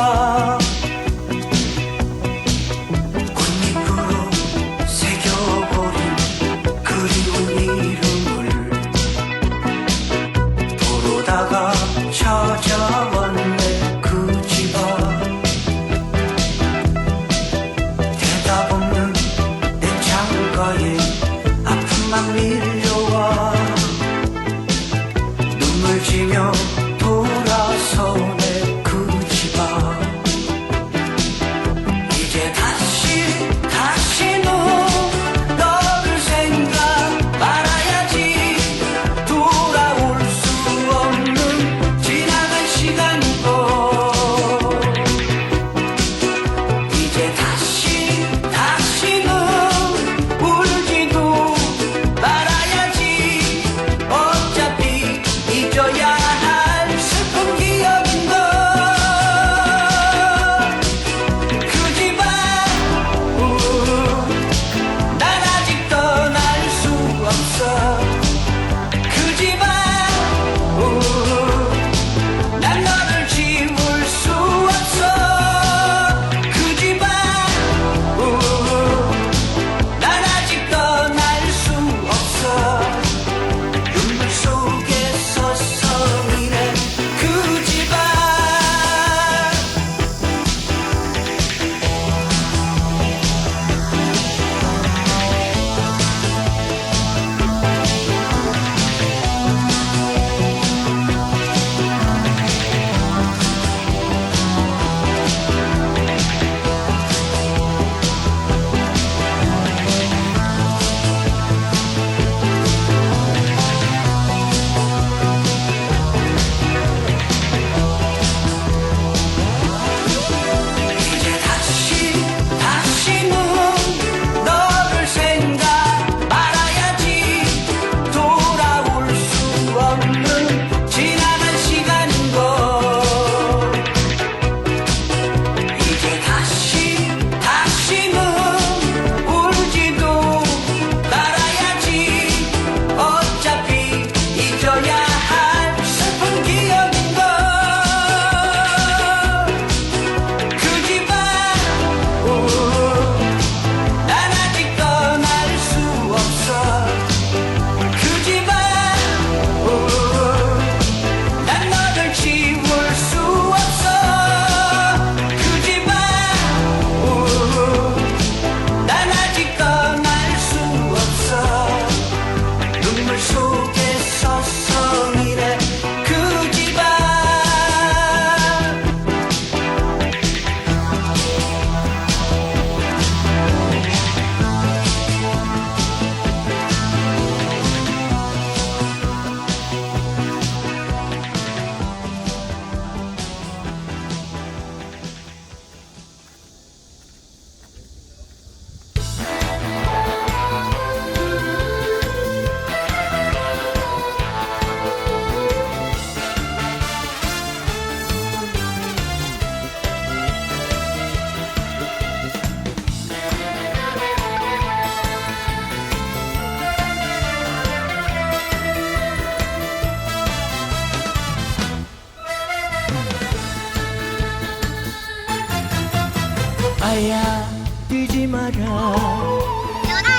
love.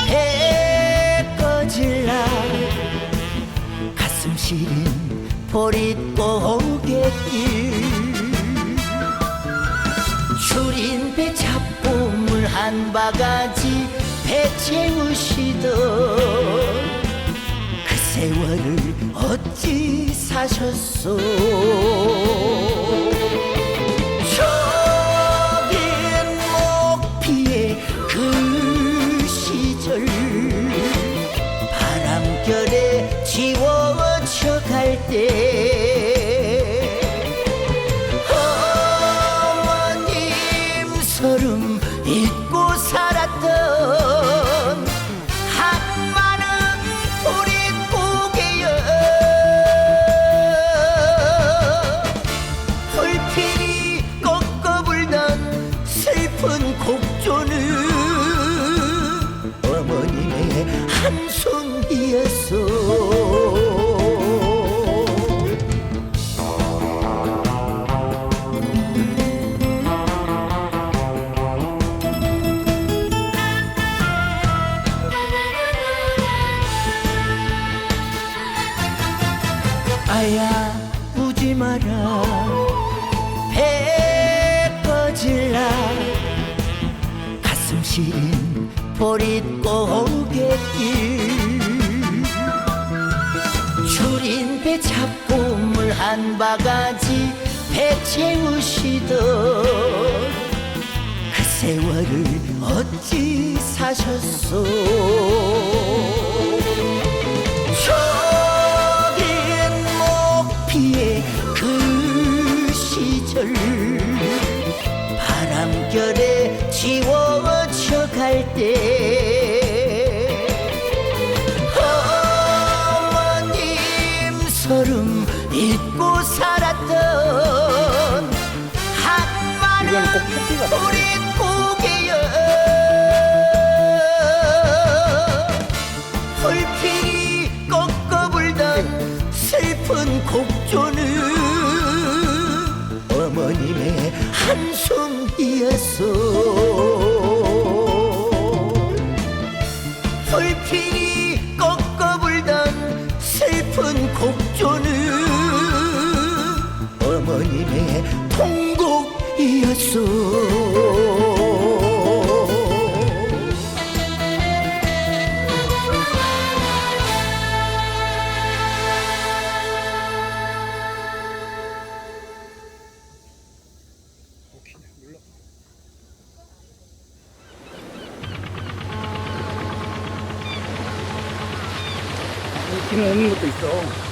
해 꺼질라 가슴 시린 보릿고개길 출인배 잡고 물 한 바가지 배채우시던 그 세월을 어찌 사셨소? 시절 바람결에 지워져 갈때 오겠길. 줄인배 잡고 물 한 바가지 배 채우시던 그 세월을 어찌 사셨소? 저긴 목피의 그 시절 바람결에 지워져 갈때 느낌이 오는 것도 있어.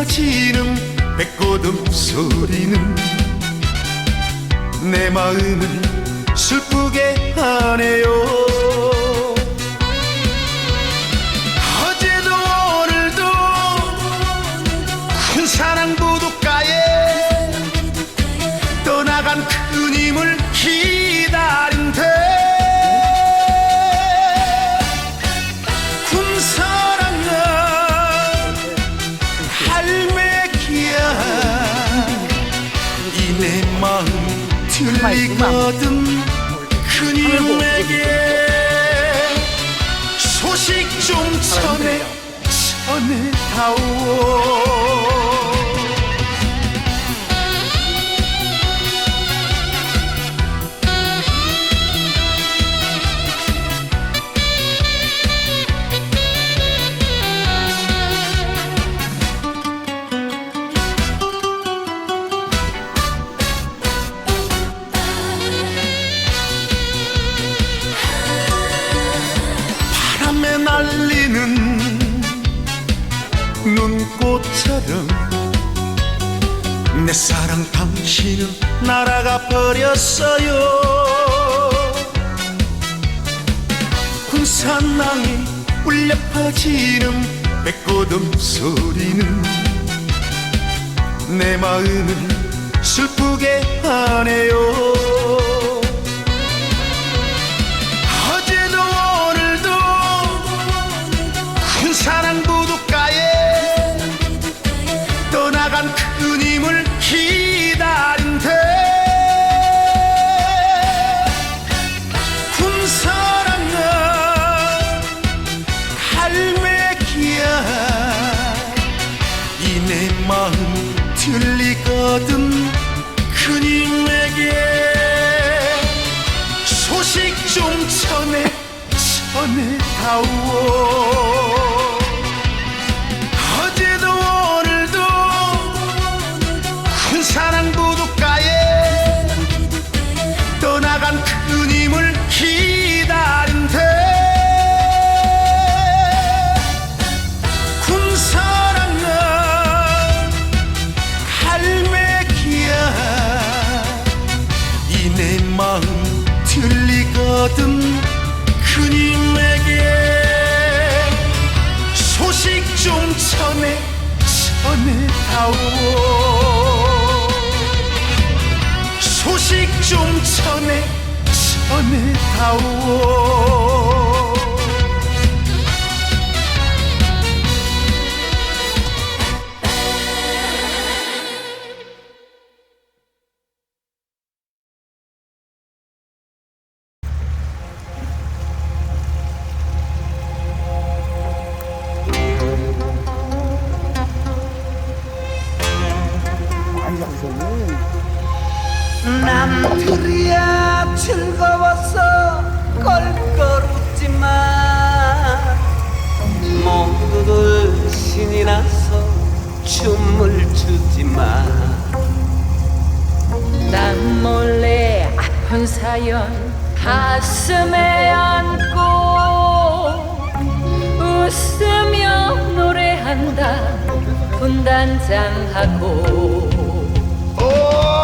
헤어지는 백고음 소리는 내 마음을 슬프게 하네요. 모든 그님에게 소식 좀 전해 전해다오. 사오 소식 좀 전해 전해다오. 나서 춤을 추지마. 난 몰래 아픈 사연 가슴에 안고 웃으며 노래한다. 분단장하고. 어,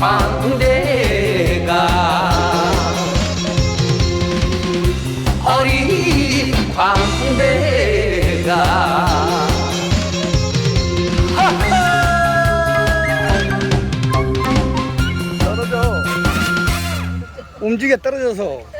광대가 어린 광대가 움직여 떨어져서.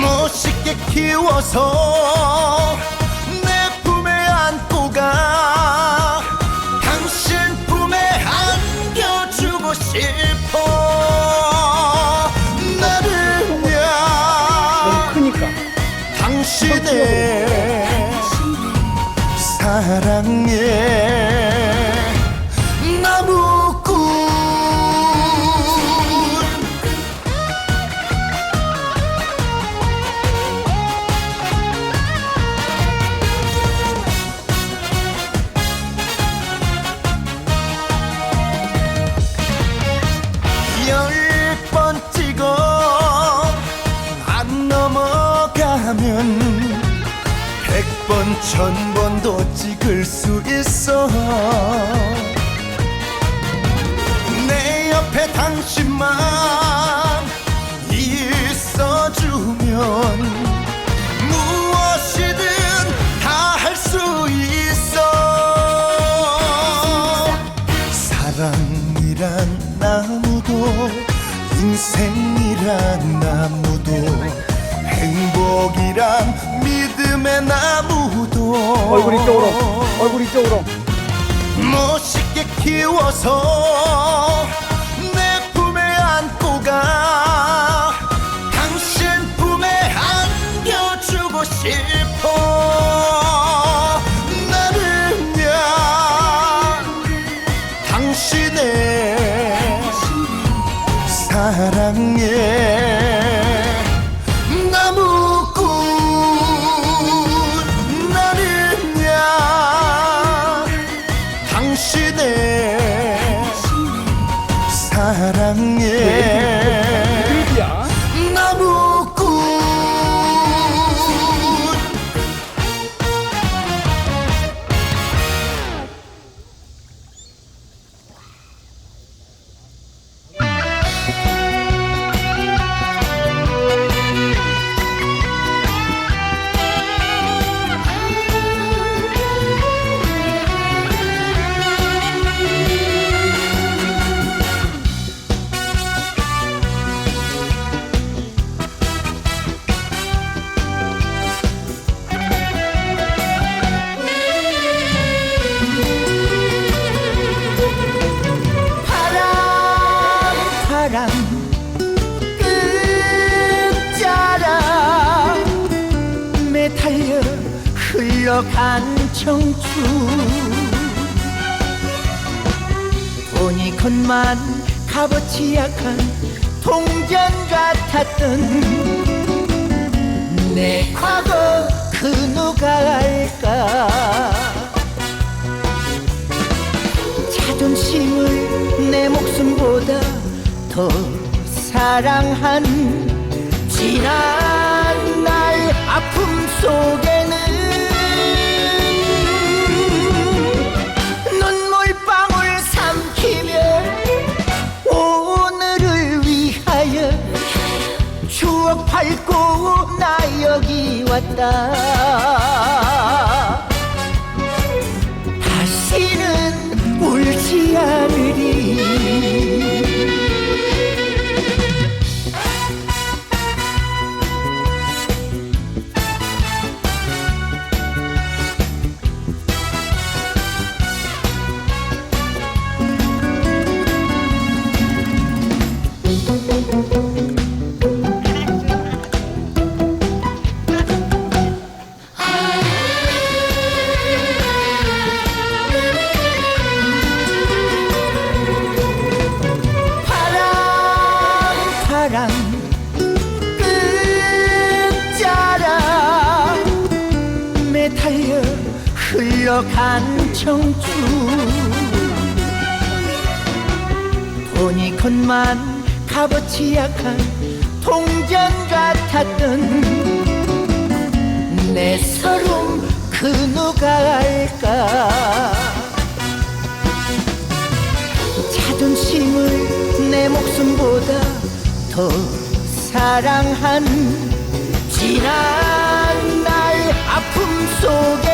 멋있게 키워서 내 품에 안고 가. 당신 품에 안겨주고 싶어. 나는야 크니까. 당신의 사랑에 사랑이란 나무도 인생이란 나무도 행복이란 믿음의 나무도. 얼굴 이쪽으로 얼굴 이쪽으로. 멋있게 키워서 내 품에 안고 가 사랑에 바람 끝자락 매달려 흘러간 청춘. 돈이 컷만 값어치 약한 동전 같았던 내 과거 그 누가 알까? 자존심을 내 목숨보다 더 사랑한 지난 날 아픔 속에는 눈물방울 삼키며 오늘을 위하여 추억 밟고 나 여기 왔다. 다시는 울지 않으 바람 끝자락 매달려 흘러간 청춘. 돈이 컷만 값어치 약한 동전 같았던 내 서름 그 누가 알까? 자존심을 내 목숨보다 더 사랑한 지난 날 아픔 속에